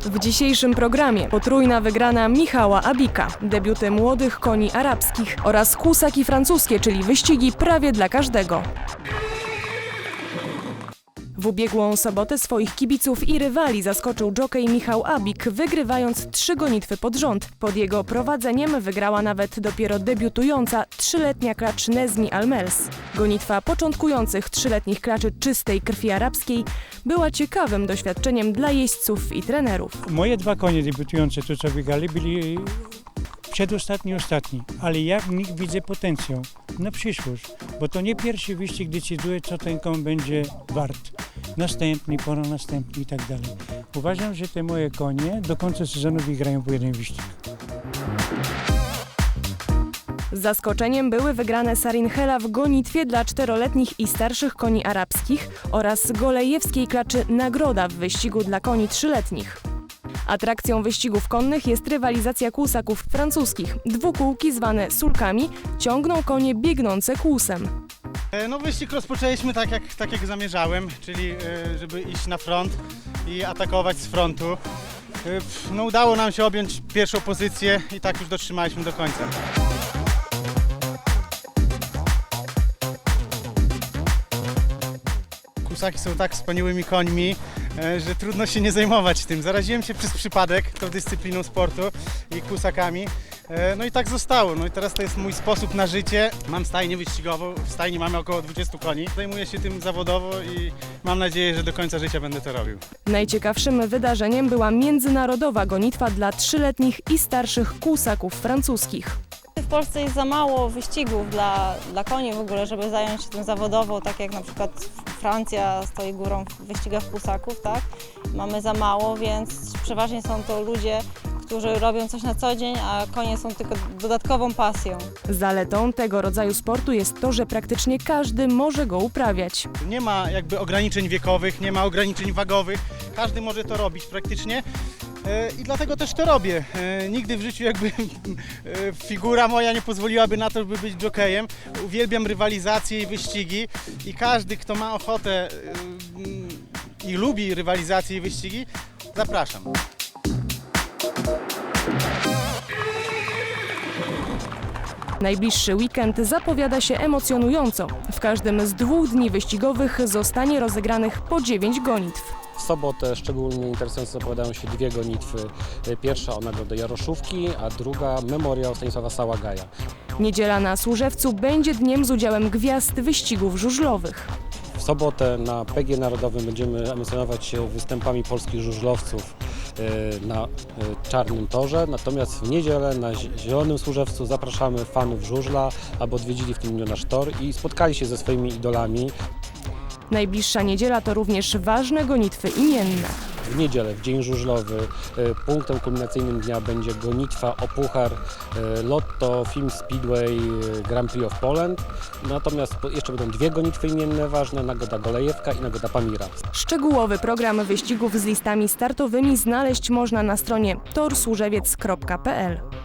W dzisiejszym programie potrójna wygrana Michała Abika, debiuty młodych koni arabskich oraz kłusaki francuskie, czyli wyścigi prawie dla każdego. W ubiegłą sobotę swoich kibiców i rywali zaskoczył jockey Michał Abik, wygrywając trzy gonitwy pod rząd. Pod jego prowadzeniem wygrała nawet dopiero debiutująca trzyletnia klacz Nezmi Almels. Gonitwa początkujących trzyletnich klaczy czystej krwi arabskiej była ciekawym doświadczeniem dla jeźdźców i trenerów. Moje dwa konie debiutujące, tu co biegali, byli przedostatni, ostatni. Ale ja w nich widzę potencjał na przyszłość, bo to nie pierwszy wyścig decyduje, co ten koń będzie wart. Następny, po następny i tak dalej. Uważam, że te moje konie do końca sezonu wygrają po jeden wyścig. Zaskoczeniem były wygrane Sarinhela w gonitwie dla czteroletnich i starszych koni arabskich oraz golejewskiej klaczy Nagroda w wyścigu dla koni trzyletnich. Atrakcją wyścigów konnych jest rywalizacja kłusaków francuskich. Dwukółki zwane sulkami ciągną konie biegnące kłusem. E, No wyścig rozpoczęliśmy tak jak, tak jak zamierzałem, czyli e, żeby iść na front i atakować z frontu. E, No udało nam się objąć pierwszą pozycję i tak już dotrzymaliśmy do końca. Kusaki są tak wspaniałymi końmi, że trudno się nie zajmować tym. Zaraziłem się przez przypadek tą dyscypliną sportu i kusakami. E, No i tak zostało. No i teraz to jest mój sposób na życie. Mam stajnię wyścigową, w stajni mamy około 20 koni. Zajmuję się tym zawodowo i mam nadzieję, że do końca życia będę to robił. Najciekawszym wydarzeniem była międzynarodowa gonitwa dla trzyletnich i starszych kłusaków francuskich. W Polsce jest za mało wyścigów dla, dla koni w ogóle, żeby zająć się tym zawodowo, tak jak na przykład Francja stoi górą w wyścigach kusaków, tak? Mamy za mało, więc przeważnie są to ludzie, którzy robią coś na co dzień, a konie są tylko dodatkową pasją. Zaletą tego rodzaju sportu jest to, że praktycznie każdy może go uprawiać. Nie ma jakby ograniczeń wiekowych, nie ma ograniczeń wagowych. Każdy może to robić praktycznie. E, I dlatego też to robię. E, Nigdy w życiu jakby e, figura moja nie pozwoliłaby na to, by być jokejem. Uwielbiam rywalizację i wyścigi i każdy, kto ma ochotę i lubi rywalizację i wyścigi, zapraszam. Najbliższy weekend zapowiada się emocjonująco. W każdym z dwóch dni wyścigowych zostanie rozegranych po dziewięć gonitw. W sobotę szczególnie interesująco zapowiadają się dwie gonitwy. Pierwsza o nagrodę Jaroszówki, a druga memoriał Stanisława Sałagaja. Niedziela na Służewcu będzie dniem z udziałem gwiazd wyścigów żużlowych. W sobotę na PG Narodowym będziemy emocjonować się występami polskich żużlowców na e, Czarnym Torze, natomiast w niedzielę na Zi- Zielonym Służewcu zapraszamy fanów żużla, aby odwiedzili w tym dniu nasz tor i spotkali się ze swoimi idolami. Najbliższa niedziela to również ważne gonitwy imienne. W niedzielę, w dzień żużlowy, e, punktem kulminacyjnym dnia będzie gonitwa o puchar e, Lotto Film Speedway e, Grand Prix of Poland. Natomiast jeszcze będą dwie gonitwy imienne ważne, nagroda Golejewka i nagroda Pamira. Szczegółowy program wyścigów z listami startowymi znaleźć można na stronie torsłużewiec.pl.